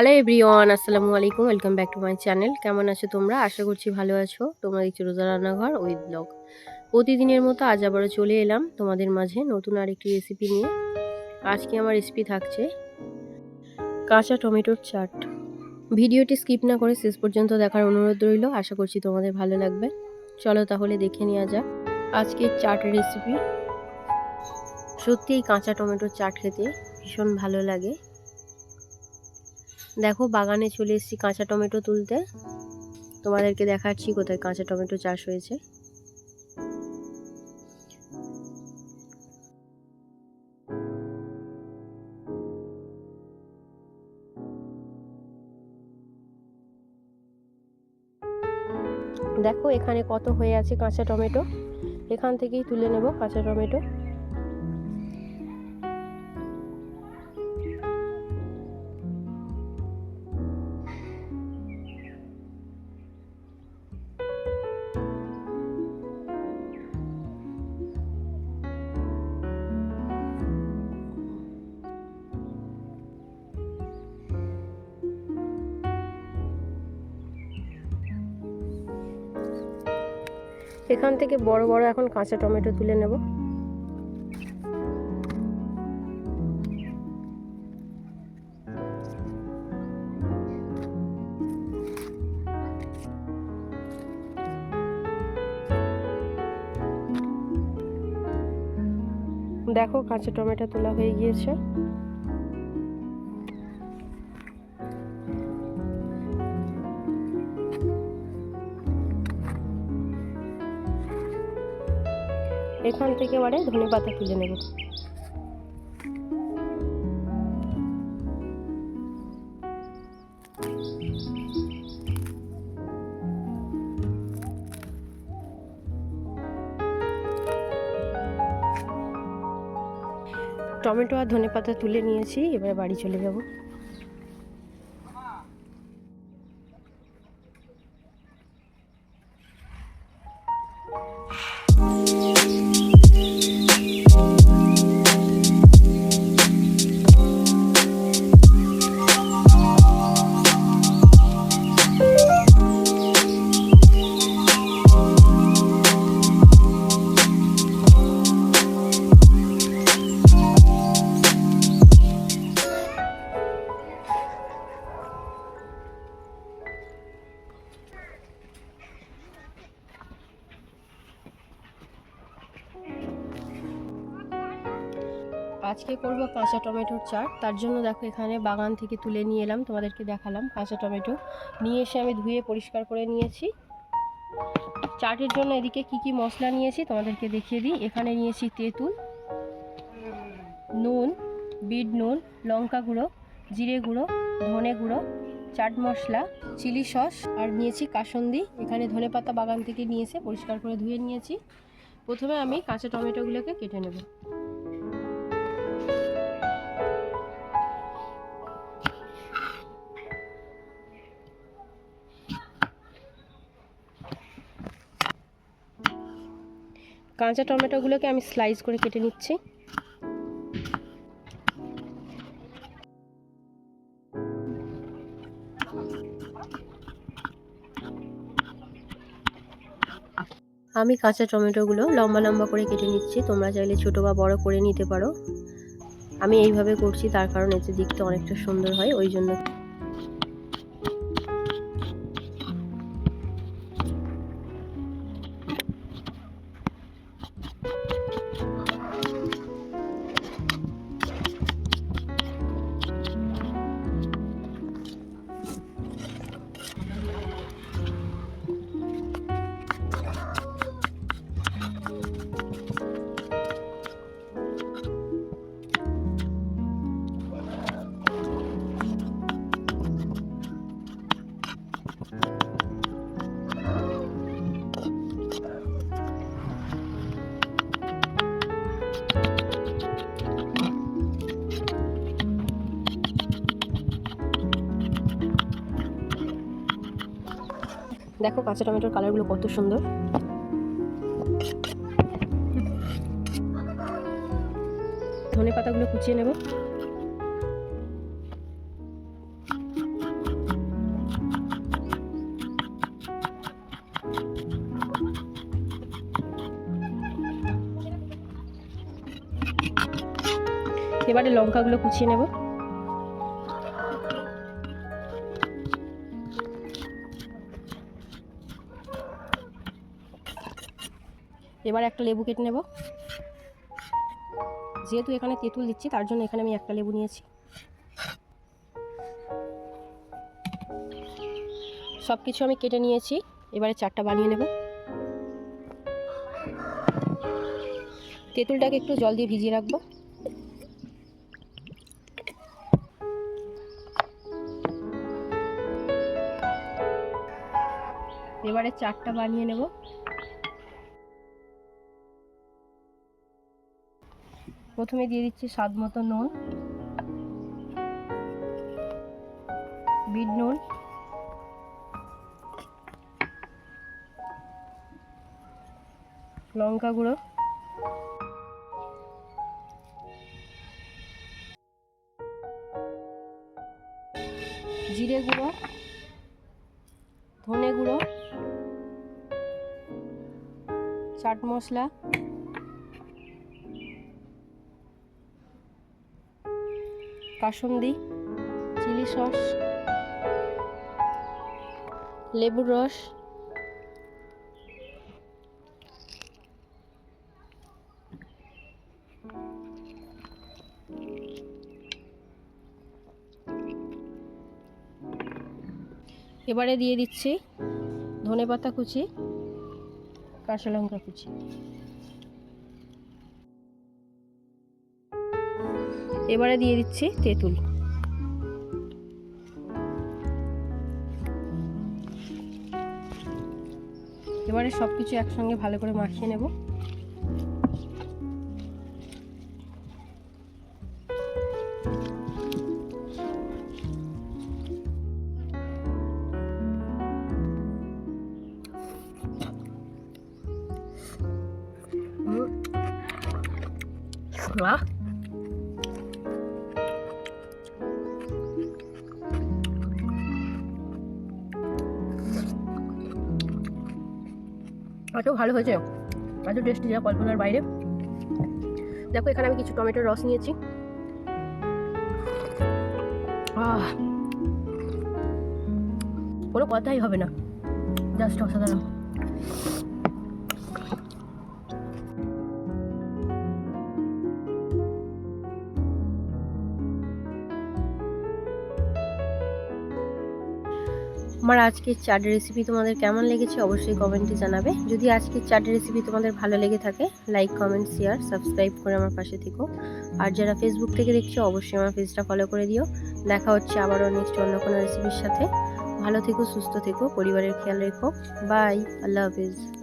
Hello everyone আসসালামু আলাইকুম welcome back to my channel কেমন আছো তোমরা? আশা করছি ভালো আছো। তোমরা দেখছ রোজা রান্নাঘর উইথ ব্লগ প্রতিদিনের মতো আজ আবারও চলে এলাম তোমাদের মাঝে নতুন আরেকটি রেসিপি নিয়ে। আজকে আমার রেসিপি থাকছে কাঁচা টমেটোর চাট। ভিডিওটি স্কিপ না করে শেষ পর্যন্ত দেখার অনুরোধ রইল। আশা করছি তোমাদের ভালো লাগবে। চলো তাহলে দেখে নেওয়া যাক আজকের চাট রেসিপি সত্যি এই কাঁচা টমেটোর চাট খেতে ভীষণ ভালো লাগে। দেখো বাগানে চলে এসেছি কাঁচা টমেটো তুলতে। তোমাদেরকে দেখাচ্ছি কোথায় কাঁচা টমেটো চাষ হয়েছে। দেখো এখানে কত হয়ে আছে কাঁচা টমেটো। এখান থেকেই তুলে নেব কাঁচা টমেটো। এখান থেকে বড় বড় এখন কাঁচা টমেটো তুলে নেব। দেখো কাঁচা টমেটো তোলা হয়ে গিয়েছে। এখান থেকে এবারে ধনে পাতা তুলে নেব। টমেটো আর ধনে পাতা তুলে নিয়েছি, এবার বাড়ি চলে যাব। আজকে করব কাঁচা টমেটোর চাট। তার জন্য দেখো এখানে বাগান থেকে তুলে নিয়ে এলাম, তোমাদেরকে দেখালাম কাঁচা টমেটো। নিয়ে এসে আমি ধুয়ে পরিষ্কার করে নিয়েছি। চাটের জন্য এদিকে কি কি মশলা নিয়েছি তোমাদেরকে দেখিয়ে দিই। এখানে নিয়েছি তেঁতুল, নুন, বিট নুন, লঙ্কা গুঁড়ো, জিরে গুঁড়ো, ধনে গুঁড়ো, চাট মশলা, চিলি সস, আর নিয়েছি কাসন্দি। এখানে ধনে পাতা বাগান থেকে নিয়ে এসে পরিষ্কার করে ধুয়ে নিয়েছি। প্রথমে আমি কাঁচা টমেটোগুলোকে কেটে নেব। কাঁচা টমেটোগুলোকে আমি স্লাইস করে কেটে নিচ্ছি। আমি কাঁচা টমেটোগুলো লম্বা লম্বা করে কেটে নিচ্ছি। তোমরা চাইলে ছোট বা বড় করে নিতে পারো। আমি এইভাবে করছি, তার কারণ এতে দেখতে অনেকটা সুন্দর হয়, ওই জন্য দেখো কাঁচা টমেটোর কালারগুলো কত সুন্দর। ধনে পাতাগুলো কুচিয়ে নেব। এবারে লঙ্কাগুলো কুচিয়ে নেব। এবার একটা লেবু কেটে নেব। যেহেতু এখানে তেঁতুল দিচ্ছি, তার জন্য এখানে আমি একটা লেবু নিয়েছি। সব কিছু আমি কেটে নিয়েছি, এবারে চারটা বানিয়ে নেব। তেঁতুলটাকে একটু জল দিয়ে ভিজিয়ে রাখব। এবারে চারটা বানিয়ে নেব। প্রথমে দিয়ে দিচ্ছি স্বাদ মতো নুন, বিট নুন, লঙ্কা গুঁড়ো, জিরে গুঁড়ো, ধনে গুঁড়ো, চাট মশলা কাসুন্দি চিলি সস লেবুর রস এবারে দিয়ে দিচ্ছি ধনে পাতা কুচি কাঁচা লঙ্কা কুচি। এবারে দিয়ে দিচ্ছি তেঁতুল। এবারে সব কিছু একসঙ্গে ভালো করে মাখিয়ে নেব। আহ এত ভালো হয়েছে। এত টেস্টি যা কল্পনার বাইরে। দেখো, এখানে আমি কিছু টমেটোর রস নিয়েছি। কোনো কথাই হবে না। জাস্ট অসাধারণ। আমার আজকের চাট রেসিপি তোমাদের কেমন লেগেছে অবশ্যই কমেন্টে জানাবে। যদি আজকের চাট রেসিপি তোমাদের ভালো লেগে থাকে লাইক কমেন্ট শেয়ার সাবস্ক্রাইব করে আমার পাশে থেকো। আর যারা ফেসবুক থেকে দেখছ, অবশ্যই আমার পেজটা ফলো করে দিও। দেখা হচ্ছে আবারও নেক্সট অন্য কোনো রেসিপির সাথে। ভালো থেকো, সুস্থ থেকো, পরিবারের খেয়াল রেখো। বাই আল্লাহ হাফিজ।